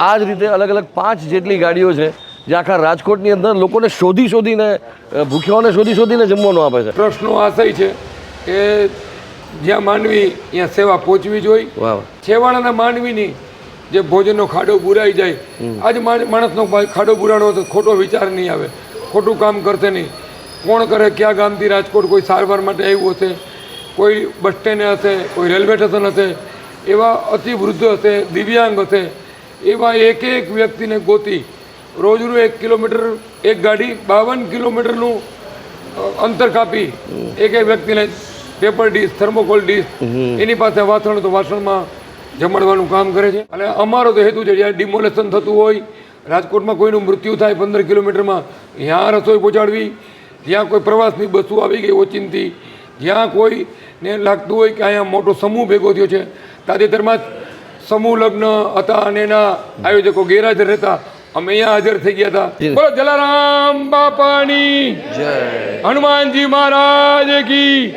આ જ રીતે અલગ અલગ પાંચ જેટલી ગાડીઓ છે જે આખા રાજકોટની અંદર લોકોને શોધી શોધીને ભૂખ્યાઓને શોધી શોધીને જમવાનું આપે છે. ટ્રસ્ટનો આશય છે કે જ્યાં માનવી ત્યાં સેવા પહોંચવી જોઈએ. છેવાડાના માનવીની જે ભોજનનો ખાડો બુરાઈ જાય આજ માણ- માણસનો ખાડો બુરાણો તો ખોટો વિચાર નહીં આવે. ખોટું કામ કરશે નહીં. કોણ કરે કયા ગામથી રાજકોટ કોઈ સારવાર માટે આવ્યું હશે કોઈ બસ સ્ટેન્ડ હશે કોઈ રેલવે સ્ટેશન હશે એવા અતિવૃદ્ધ હશે દિવ્યાંગ હશે એવા એક એક વ્યક્તિને ગોતી રોજનું એક કિલોમીટર એક ગાડી બાવન કિલોમીટરનું અંતર કાપી એક એક વ્યક્તિને પેપર ડીશ થર્મોકોલ ડીશ એની પાસે વાસણ તો વાસણમાં જમાડવાનું કામ કરે છે. અને અમારો તો હેતુ છે જ્યાં ડિમોલેશન થતું હોય રાજકોટમાં કોઈનું મૃત્યુ થાય પંદર કિલોમીટરમાં ત્યાં રસોઈ પહોંચાડવી જ્યાં કોઈ પ્રવાસની બસો આવી ગઈ ઓચિંતી જ્યાં કોઈને લાગતું હોય કે અહીંયા મોટો સમૂહ ભેગો થયો છે તાજેતરમાં જ સમૂહ લગ્ન હતા અને એના આયોજકો ગેરહાજર રહેતા. અમે અહીંયા હાજર થઈ ગયા હતા. બોલો જલારામ બાપાની. હનુમાનજી મહારાજ કી.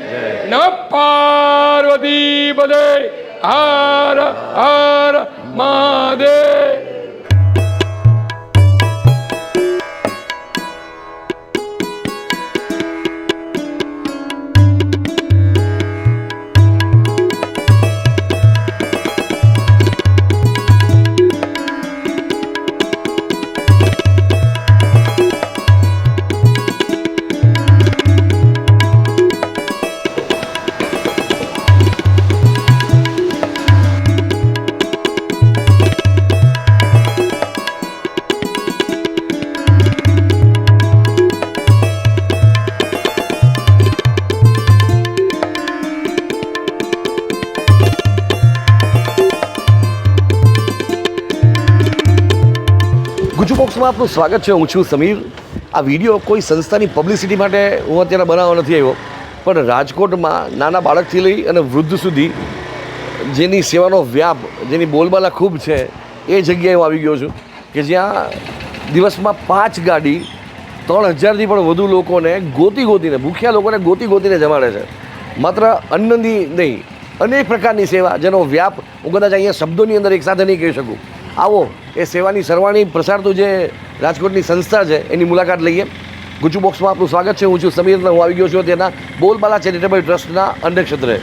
ન પાર્વતી બધે હાર હાર મહાદેવ. ગુજુ આપનું સ્વાગત છે. હું છું સમીર. આ વીડિયો કોઈ સંસ્થાની પબ્લિસિટી માટે હું અત્યારે બનાવવા નથી આવ્યો. પણ રાજકોટમાં નાના બાળકથી લઈ અને વૃદ્ધ સુધી જેની સેવાનો વ્યાપ, જેની બોલબાલા ખૂબ છે, એ જગ્યાએ હું આવી ગયો છું કે જ્યાં દિવસમાં પાંચ ગાડી ત્રણ હજારથી પણ વધુ લોકોને ગોતી ગોતીને, ભૂખ્યા લોકોને ગોતી ગોતીને જમાડે છે. માત્ર અન્નની નહીં, અનેક પ્રકારની સેવા, જેનો વ્યાપ હું કદાચ અહીંયા શબ્દોની અંદર એકસાથે નહીં કહી શકું. આવો, એ સેવાની સરવાણી પ્રસારતું જે રાજકોટની સંસ્થા છે, એની મુલાકાત લઈએ. ગુજુ બોક્સમાં આપનું સ્વાગત છે. હું છું સમીર હું આવી ગયો છું તેના બોલબાલા ચેરિટેબલ ટ્રસ્ટના અન્નક્ષેત્રે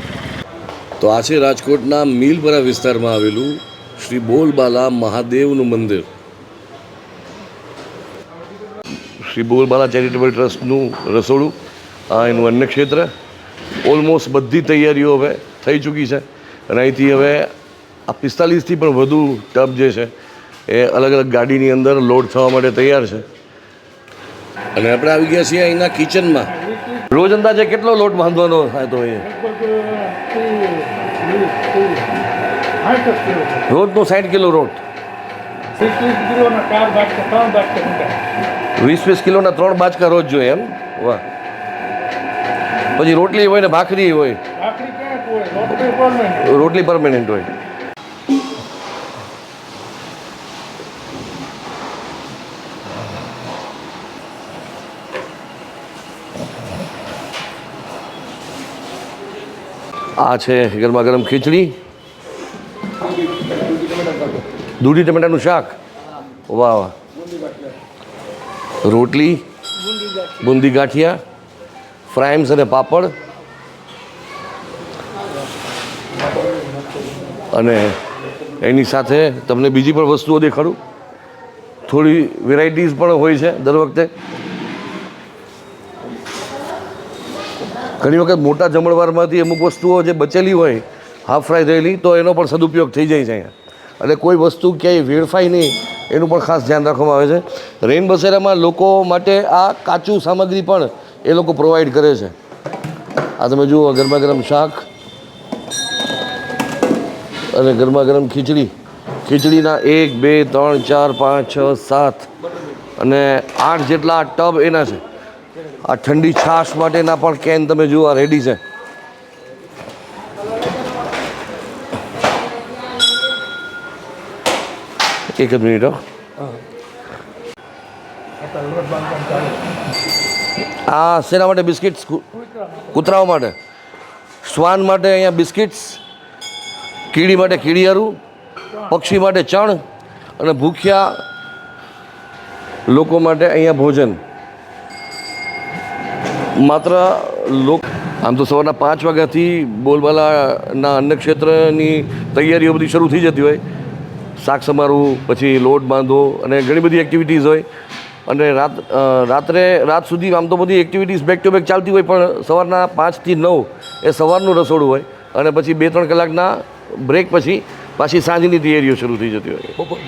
તો આ છે રાજકોટના મીલપરા વિસ્તારમાં આવેલું શ્રી બોલબાલા મહાદેવનું મંદિર. શ્રી બોલબાલા ચેરિટેબલ ટ્રસ્ટનું રસોડું, આ એનું અન્નક્ષેત્ર. ઓલમોસ્ટ બધી તૈયારીઓ હવે થઈ ચૂકી છે. અને અહીંથી હવે આ પિસ્તાલીસથી પણ વધુ ટબ જે છે એ અલગ અલગ ગાડીની અંદર લોડ થવા માટે તૈયાર છે. અને આપણે આવી ગયા છીએ અહીંના કિચનમાં. રોજ અંદાજે કેટલો લોટ બાંધવાનો થાય તો એ રોજનો સાઠ કિલો રોટ વીસ વીસ કિલોના ત્રણ બાચકા રોજ જોઈએ એમ? વાહ. પછી રોટલી હોય ને ભાખરી હોય? રોટલી પરમેનન્ટ હોય. આ છે ગરમા ગરમ ખીચડી. દૂધી ટમેટાનું શાક. વાહ. વાહ રોટલી. બુંદી ગાંઠિયા. ફ્રાઈમ્સ અને પાપડ. અને એની સાથે તમને બીજી પણ વસ્તુઓ દેખાડું. થોડી વેરાયટીઝ પણ હોય છે દર વખતે. ઘણી વખત મોટા જમણવારમાંથી અમુક વસ્તુઓ જે બચેલી હોય હાફ ફ્રાય થયેલી, તો એનો પણ સદુપયોગ થઈ જાય છે અહીંયા. અને કોઈ વસ્તુ ક્યાંય વેડફાય નહીં, એનું પણ ખાસ ધ્યાન રાખવામાં આવે છે. રેન બસેરામાં લોકો માટે આ કાચું સામગ્રી પણ એ લોકો પ્રોવાઈડ કરે છે. આ તમે જુઓ ગરમા ગરમ શાક અને ગરમા ગરમ ખીચડી. ખીચડીના એક, બે, ત્રણ, ચાર, પાંચ, છ, સાત અને આઠ જેટલા ટબ એના છે. આ ઠંડી છાશ માટેના પણ કેન તમે જુઓ રેડી છે. એક જ મિનિટ આ શેના માટે બિસ્કિટ્સ? કૂતરાઓ માટે. શ્વાન માટે અહીંયા બિસ્કિટ્સ, કીડી માટે કીડિયારું, પક્ષી માટે ચણ અને ભૂખ્યા લોકો માટે અહીંયા ભોજન. માત્ર લોક આમ તો સવારના પાંચ વાગ્યાથી બોલબાલાના અન્ન ક્ષેત્રની તૈયારીઓ બધી શરૂ થઈ જતી હોય. શાક સમારવું પછી લોટ બાંધવો અને ઘણી બધી એક્ટિવિટીઝ હોય. અને રાત રાત્રે રાત સુધી આમ તો બધી એક્ટિવિટીઝ બેક ટુ બેક ચાલતી હોય પણ સવારના પાંચથી નવ એ સવારનું રસોડું હોય. અને પછી બે ત્રણ કલાકના બ્રેક પછી પાછી સાંજની તૈયારીઓ શરૂ થઈ જતી હોય. બપોર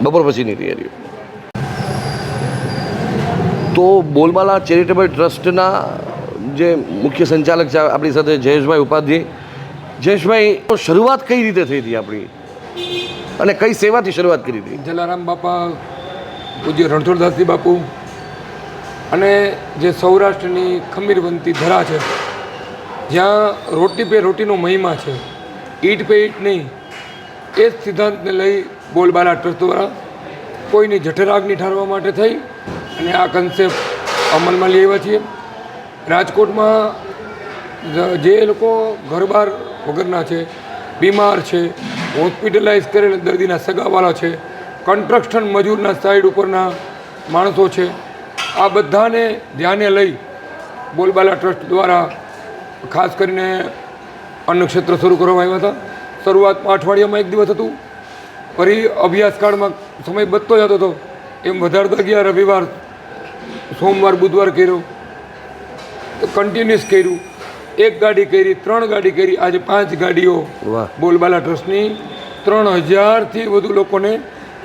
બપોર પછીની તૈયારીઓ. તો બોલબાલા ચેરિટેબલ ટ્રસ્ટના જે મુખ્ય સંચાલક છે આપણી સાથે જયેશભાઈ ઉપાધ્યાય. જયેશભાઈ, શરૂઆત કઈ રીતે થઈ હતી આપણી? અને કઈ સેવાથી શરૂઆત કરી હતી? જલારામ બાપા, પૂજ્ય રણછોડદાસજી બાપુ અને જે સૌરાષ્ટ્રની ખમીરવંતી ધરા છે, જ્યાં રોટી પે રોટીનો મહિમા છે, ઈટ પે ઈટ નહીં, એ જ સિદ્ધાંતને લઈ બોલબાલા ટ્રસ્ટ દ્વારા કોઈની જઠરાગની ઠારવા માટે થઈ અને આ કન્સેપ્ટ અમલમાં આવ્યા છીએ. રાજકોટમાં જે લોકો ઘરબાર વગરના છે, બીમાર છે હોસ્પિટલાઇઝ કરેલ દર્દીના સગાવાલા છે કન્સ્ટ્રક્શન મજૂરના સાઈડ ઉપરના માણસો છે, આ બધાને ધ્યાને લઈ બોલબાલા ટ્રસ્ટ દ્વારા ખાસ કરીને અન્નક્ષેત્ર શરૂ કરવામાં આવ્યા હતા. શરૂઆતમાં અઠવાડિયામાં એક દિવસ હતું. ફરી અભ્યાસકાળમાં સમય બધતો જતો હતો. એમ વધારતા ગયા રવિવાર સોમવાર બુધવાર કર્યો. તો કન્ટિન્યુઅસ કર્યું. એક ગાડી કરી ત્રણ ગાડી કરી. આજે પાંચ ગાડીઓ બોલબાલા ટ્રસ્ટની ત્રણ હજારથી વધુ લોકોને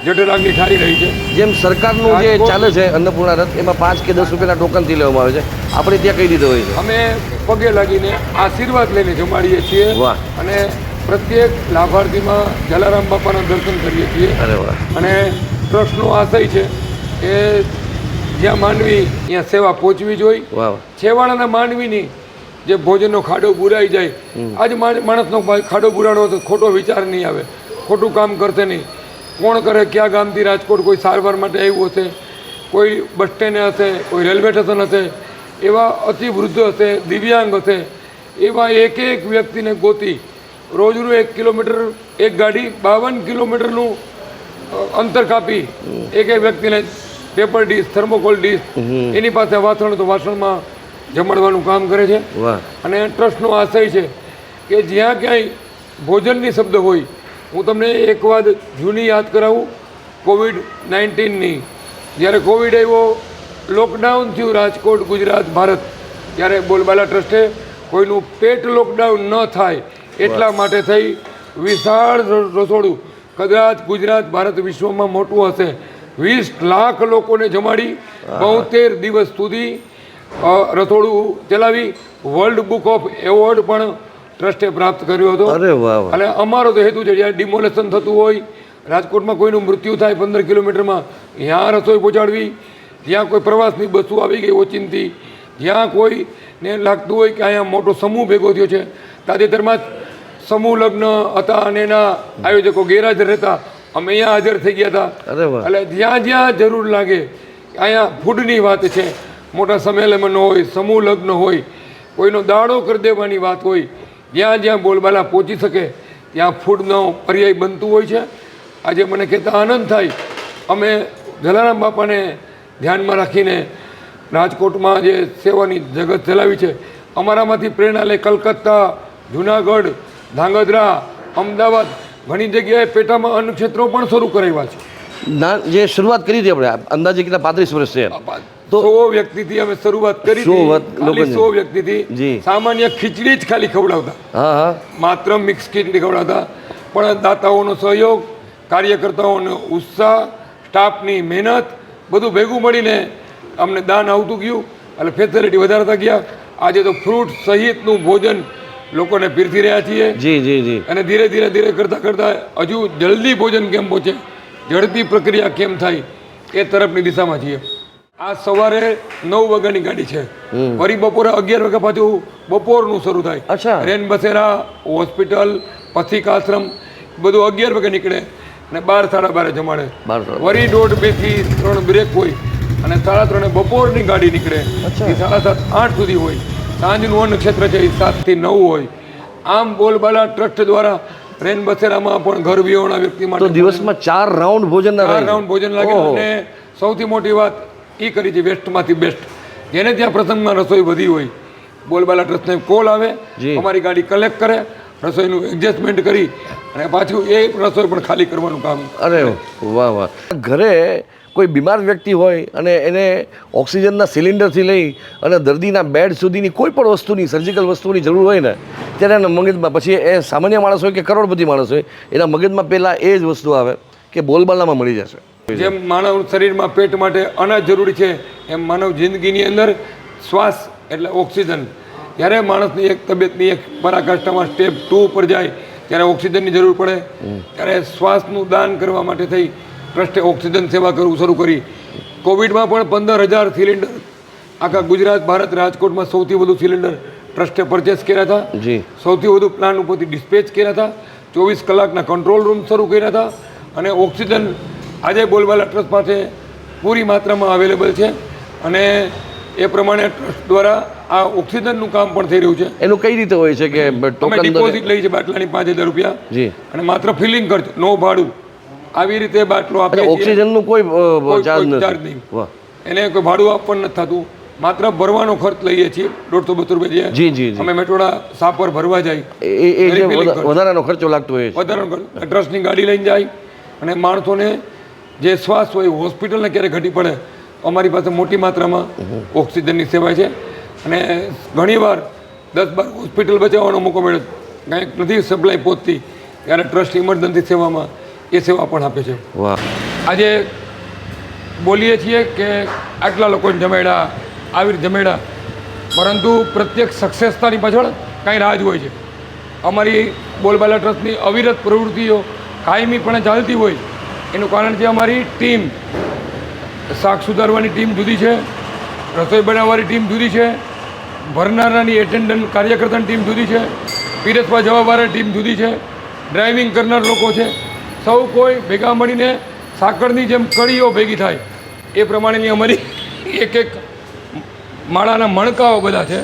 જઠરાગ્નિ ઠારી રહી છે. જેમ સરકારનું જે ચાલે છે અન્નપૂર્ણા રથ એમાં પાંચ કે દસ રૂપિયાના ટોકનથી લેવામાં આવે છે. આપણે ત્યાં કહી દીધો હોય છે? અમે પગે લાગીને આશીર્વાદ લઈને જમાડીએ છીએ. અને પ્રત્યેક લાભાર્થીમાં જલારામ બાપાના દર્શન કરીએ છીએ. અને ટ્રસ્ટનો આશય છે કે જ્યાં માનવી ત્યાં સેવા પહોંચવી જોઈએ. છેવાડાના માંડવીની જે ભોજનનો ખાડો બુરાઈ જાય. આજ માણ- માણસનો ખાડો બુરાણો તો ખોટો વિચાર નહીં આવે. ખોટું કામ કરશે નહીં. કોણ કરે ક્યાં ગામથી રાજકોટ કોઈ સારવાર માટે આવ્યું હશે? કોઈ બસ સ્ટેન્ડ હશે કોઈ રેલવે સ્ટેશન હશે? એવા અતિવૃદ્ધ હશે દિવ્યાંગ હશે. એવા એક એક વ્યક્તિને ગોતી રોજનું એક કિલોમીટર એક ગાડી બાવન કિલોમીટરનું અંતર કાપી એક એક વ્યક્તિને પેપર ડીશ થર્મોકોલ ડીશ એની પાસે વાસણ તો વાસણમાં જમાડવાનું કામ કરે છે. અને ટ્રસ્ટનો આશય છે કે જ્યાં ક્યાંય ભોજનની શબ્દ હોય હું તમને એક વાત જૂની યાદ કરાવું કોવિડ નાઇન્ટીનની જ્યારે કોવિડ આવ્યો લોકડાઉન થયું રાજકોટ ગુજરાત ભારત. ત્યારે બોલબાલા ટ્રસ્ટે કોઈનું પેટ લોકડાઉન ન થાય એટલા માટે થઈ વિશાળ રસોડું. કદાચ ગુજરાત ભારત વિશ્વમાં મોટું હશે. વીસ લાખ લોકોને જમાડી બોતેર દિવસ સુધી રથોડું રસોડું ચલાવી વર્લ્ડ બુક ઓફ એવોર્ડ પણ ટ્રસ્ટે પ્રાપ્ત કર્યો હતો. અરે વાહ વાહ. અને અમારો તો હેતુ છે જ્યારે ડિમોલેશન થતું હોય રાજકોટમાં કોઈનું મૃત્યુ થાય પંદર કિલોમીટરમાં ત્યાં રસોઈ પહોંચાડવી જ્યાં કોઈ પ્રવાસની બસો આવી ગઈ ઓચિંતી જ્યાં કોઈને લાગતું હોય કે અહીંયા મોટો સમૂહ ભેગો થયો છે. તાજેતરમાં જ સમૂહ લગ્ન હતા અને એના આયોજકો ગેરહાજર રહેતા અમે અહીંયા હાજર થઈ ગયા હતા. એટલે જ્યાં જ્યાં જરૂર લાગે અહીંયા ફૂડની વાત છે. મોટા સંમેલન હોય સમૂહ લગ્ન હોય કોઈનો દાડો કરી દેવાની વાત હોય જ્યાં જ્યાં બોલબાલા પહોંચી શકે ત્યાં ફૂડનો પર્યાય બનતું હોય છે. આજે મને કહેતા આનંદ થાય. અમે જલારામ બાપાને ધ્યાનમાં રાખીને રાજકોટમાં જે સેવાની જગત ચલાવી છે અમારામાંથી પ્રેરણા લે કલકત્તા જુનાગઢ ધાંગધ્રા અમદાવાદ ઘણી જગ્યાએ પેટામાં અન્ન ક્ષેત્રો પણ શરૂ કરાવ્યા છે. ના જે શરૂઆત કરી હતી આપણે અંદાજે કેટલા પાંત્રીસ વર્ષ છે તો- સો વ્યક્તિથી અમે શરૂઆત કરી હતી. સો વ્યક્તિથી સામાન્ય ખીચડી જ ખાલી ખવડાવતા. હા હા. માત્ર મિક્સ ખીચડી ખવડાવતા. પણ દાતાઓનો સહયોગ કાર્યકર્તાઓનો ઉત્સાહ સ્ટાફની મહેનત બધું ભેગું મળીને અમને દાન આવતું ગયું. એટલે ફેસિલિટી વધારતા ગયા. આજે તો ફ્રૂટ સહિતનું ભોજન લોકોને પીરસી રહ્યા છીએ. જી જી જી. અને ધીરે ધીરે ધીરે કરતાં કરતાં હજુ જલ્દી ભોજન કેમ પહોંચે ઝડપી પ્રક્રિયા કેમ થાય એ તરફની દિશામાં છીએ. આ સવારે નવ વાગ્યાની ગાડી છે. ફરી બપોરે અગિયાર વાગ્યા પાછું બપોરનું શરૂ થાય. અચ્છા. રેન બસેરા હોસ્પિટલ પથિક આશ્રમ બધું અગિયાર વાગે નીકળે અને બાર સાડા બારે જમાડે. વરી દોઢ બેથી ત્રણ બ્રેક હોય અને સાડા ત્રણે બપોરની ગાડી નીકળે. સાડા સાત આઠ સુધી હોય. સાંજનું અન્ન ક્ષેત્ર છે એ સાતથી નવ હોય. આમ બોલબાલા ટ્રસ્ટ દ્વારા રેન બસેરામાં પણ ઘર વિહોણા વ્યક્તિ માટે દિવસમાં ચાર રાઉન્ડ ભોજન ચાર રાઉન્ડ ભોજન લાગે. અને સૌથી મોટી વાત એ કરી છે વેસ્ટમાંથી બેસ્ટ. જેને ત્યાં પ્રસંગમાં રસોઈ વધી હોય બોલબાલા ટ્રસ્ટને કોલ આવે. અમારી ગાડી કલેક્ટ કરે રસોઈનું એડજસ્ટમેન્ટ કરી અને પાછું એ રસોઈ પણ ખાલી કરવાનું કામ. અરે વાહ વાહ. ઘરે કોઈ બીમાર વ્યક્તિ હોય અને એને ઓક્સિજનના સિલિન્ડરથી લઈ અને દર્દીના બેડ સુધીની કોઈ પણ વસ્તુની સર્જિકલ વસ્તુની જરૂર હોય ને ત્યારે એના મગજમાં પછી એ સામાન્ય માણસ હોય કે કરોડપતિ માણસ હોય એના મગજમાં પહેલાં એ જ વસ્તુ આવે કે બોલબાલામાં મળી જશે. જેમ માનવ શરીરમાં પેટ માટે અનાજ જરૂરી છે એમ માનવ જિંદગીની અંદર શ્વાસ એટલે ઓક્સિજન. જ્યારે માણસની એક તબિયતની એક પરાકાષ્ઠામાં સ્ટેપ ટુ ઉપર જાય ત્યારે ઓક્સિજનની જરૂર પડે. ત્યારે શ્વાસનું દાન કરવા માટે થઈ ટ્રસ્ટે ઓક્સિજન સેવા કરવું શરૂ કરી. કોવિડમાં પણ પંદર હજાર સિલિન્ડર. આખા ગુજરાત ભારત રાજકોટમાં સૌથી વધુ સિલિન્ડર ટ્રસ્ટે પરચેસ કર્યા હતા. જી. સૌથી વધુ પ્લાન ઉપરથી ડિસ્પેચ કર્યા હતા. ચોવીસ કલાકના કંટ્રોલ રૂમ શરૂ કર્યા હતા. અને ઓક્સિજન આજે બોલવાલા ટ્રસ્ટ પાસે પૂરી માત્રામાં અવેલેબલ છે. અને એ પ્રમાણે ટ્રસ્ટ દ્વારા આ ઓક્સિજનનું કામ પણ થઈ રહ્યું છે. એનું કઈ રીતે હોય છે કે અમે ડિપોઝિટ લઈ છે બાટલાની પાંચ હજાર રૂપિયા. જી. અને માત્ર ફિલિંગ ખર્ચ નો ભાડું. આવી રીતે બાટલો આપે ઓક્સિજનનું કોઈ ચાર્જ નથી. નહીં. એને કોઈ ભાડું આપવાનું નથી થતું. માત્ર ભરવાનો ખર્ચ લઈએ છીએ. દોઢસો બસો રૂપિયા જી જી અમે મેટોડા સાપર ભરવા જાય. વધારાનો ખર્ચો લાગતો હોય વધારાનો ખર્ચ. ટ્રસ્ટની ગાડી લઈને જાય. અને માણસોને જે શ્વાસ હોય હોસ્પિટલને ક્યારે ઘટી પડે અમારી પાસે મોટી માત્રામાં ઓક્સિજનની સેવા છે. અને ઘણીવાર દસ બાર હોસ્પિટલ બચાવવાનો મોકો મળ્યો. કંઈક નથી સપ્લાય પહોંચતી ત્યારે ટ્રસ્ટ ઇમરજન્સી સેવામાં એ સેવા પણ આપે છે. વાહ. આજે બોલીએ છીએ કે આટલા લોકોને જમેડા આવી જમેડા પરંતુ પ્રત્યેક સક્સેસતાની પાછળ કાંઈ રાહ જ હોય છે. અમારી બોલબાલા ટ્રસ્ટની અવિરત પ્રવૃત્તિઓ કાયમીપણે ચાલતી હોય એનું કારણ છે અમારી ટીમ. શાક સુધારવાની ટીમ જુદી છે રસોઈ બનાવવાની ટીમ જુદી છે ભરનારાની એટેન્ડન્ટ કાર્યકર્તાની ટીમ જુદી છે પીરસવા જવાવાળા ટીમ જુદી છે ડ્રાઇવિંગ કરનાર લોકો છે. સૌ કોઈ ભેગા મળીને સાકરની જેમ કળીઓ ભેગી થાય. એ પ્રમાણેની અમારી એક એક માળાના મણકાઓ બધા છે.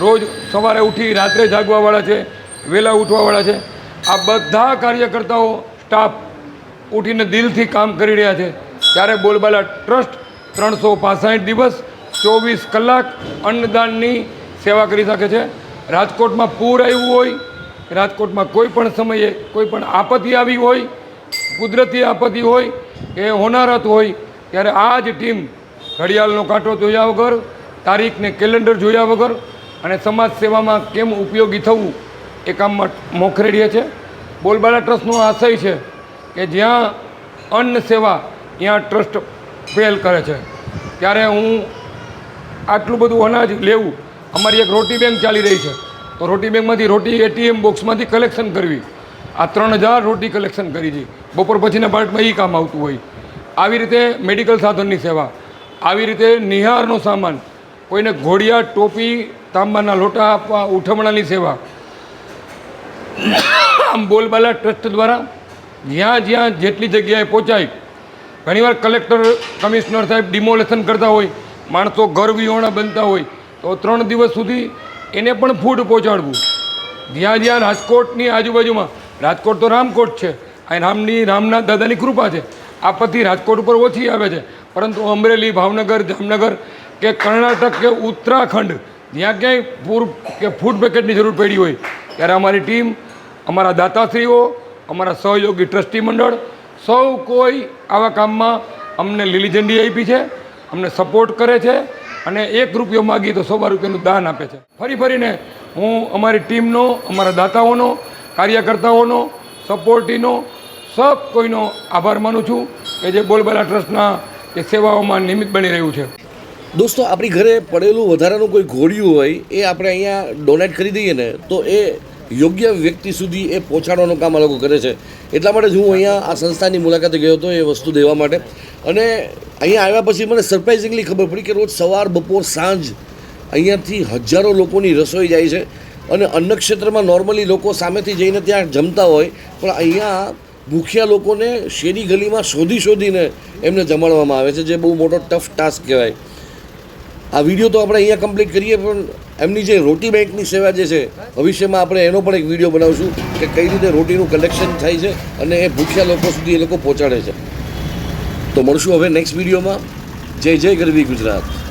રોજ સવારે ઉઠી રાત્રે જાગવાવાળા છે વહેલા ઉઠવાવાળા છે. આ બધા કાર્યકર્તાઓ સ્ટાફ ઉઠીને દિલથી કામ કરી રહ્યા છે. ત્યારે બોલબાલા ટ્રસ્ટ ત્રણસો પાસઠ દિવસ ચોવીસ કલાક અન્નદાનની સેવા કરી શકે છે. રાજકોટમાં પૂર આવ્યું હોય, રાજકોટમાં કોઈ પણ સમયે કોઈ પણ આપત્તિ આવી હોય કુદરતી આપત્તિ હોય કે હોનારત હોય, ત્યારે આ જ ટીમ ઘડિયાળનો કાંટો જોયા વગર, તારીખને કેલેન્ડર જોયા વગર અને સમાજ સેવામાં કેમ ઉપયોગી થવું એ કામમાં મોખરેડીએ છે. બોલબાલા ટ્રસ્ટનો આશય છે કે જ્યાં અન્ન સેવા, ત્યાં ટ્રસ્ટ પહેલ કરે છે. ત્યારે હું આટલું બધું અનાજ લેવું, અમારી એક રોટી બેંક ચાલી રહી છે. તો રોટી બેંકમાંથી રોટી એટીએમ બોક્સમાંથી કલેક્શન કરવી. આ ત્રણ હજાર રોટી કલેક્શન કરી છે. બપોર પછીના પાર્ટમાં એ કામ આવતું હોય. આવી રીતે મેડિકલ સાધનની સેવા, આવી રીતે નિહારનો સામાન, કોઈને ઘોડિયા, ટોપી, તાંબાના લોટા આપવા, ઉઠમણાની સેવા. આમ બોલબાલા ટ્રસ્ટ દ્વારા જ્યાં જ્યાં જેટલી જગ્યાએ પહોંચાય, ઘણીવાર કલેક્ટર કમિશનર સાહેબ ડિમોલેશન કરતા હોય, માણસો ઘર વિહોણા બનતા હોય, તો ત્રણ દિવસ સુધી એને પણ ફૂડ પહોંચાડવું. જ્યાં જ્યાં રાજકોટની આજુબાજુમાં રાજકોટ તો રામકોટ છે. આ રામની, રામના દાદાની કૃપા છે. આપત્તિ રાજકોટ ઉપર ઓછી આવે છે. પરંતુ અમરેલી, ભાવનગર, જામનગર કે કર્ણાટક કે ઉત્તરાખંડ, જ્યાં ક્યાંય પૂર કે ફૂડ પેકેટની જરૂર પડી હોય, ત્યારે અમારી ટીમ, અમારા દાતાશ્રીઓ, અમારા સહયોગી ટ્રસ્ટી મંડળ, સૌ કોઈ આવા કામમાં અમને લીલી ઝંડી આપી છે, અમને સપોર્ટ કરે છે અને એક રૂપિયો માગીએ તો સવા રૂપિયાનું દાન આપે છે. ફરી ફરીને હું અમારી ટીમનો, અમારા દાતાઓનો કાર્યકર્તાઓનો, સપોર્ટીનો, સબ કોઈનો આભાર માનું છું કે જે બોલબાલા ટ્રસ્ટના એ સેવાઓમાં નિમિત્ત બની રહ્યું છે. દોસ્તો, આપણી ઘરે પડેલું વધારાનું કોઈ ઘોડિયું હોય, એ આપણે અહીંયા ડોનેટ કરી દઈએ ને, તો એ યોગ્ય વ્યક્તિ સુધી એ પહોંચાડવાનું કામ આ લોકો કરે છે. એટલા માટે જ હું અહીંયા આ સંસ્થાની મુલાકાતે ગયો હતો એ વસ્તુ દેવા માટે. અને અહીંયા આવ્યા પછી મને સરપ્રાઇઝિંગલી ખબર પડી કે રોજ સવાર બપોર સાંજ અહીંયાથી હજારો લોકોની રસોઈ જાય છે. અને અન્ન ક્ષેત્રમાં નોર્મલી લોકો સામેથી જઈને ત્યાં જમતા હોય, પણ અહીંયા ભૂખ્યા લોકોને શેરી ગલીમાં શોધી શોધીને એમને જમાડવામાં આવે છે, જે બહુ મોટો ટફ ટાસ્ક કહેવાય. આ વીડિયો તો આપણે અહીંયા કમ્પ્લીટ કરીએ, પણ એમની જે રોટી બેંકની સેવા જે છે, ભવિષ્યમાં આપણે એનો પણ એક વીડિયો બનાવશું કે કઈ રીતે રોટીનું કલેક્શન થાય છે અને એ ભૂખ્યા લોકો સુધી એ લોકો પહોંચાડે છે. તો મળશું હવે નેક્સ્ટ વિડીયોમાં જય જય ગરવી ગુજરાત.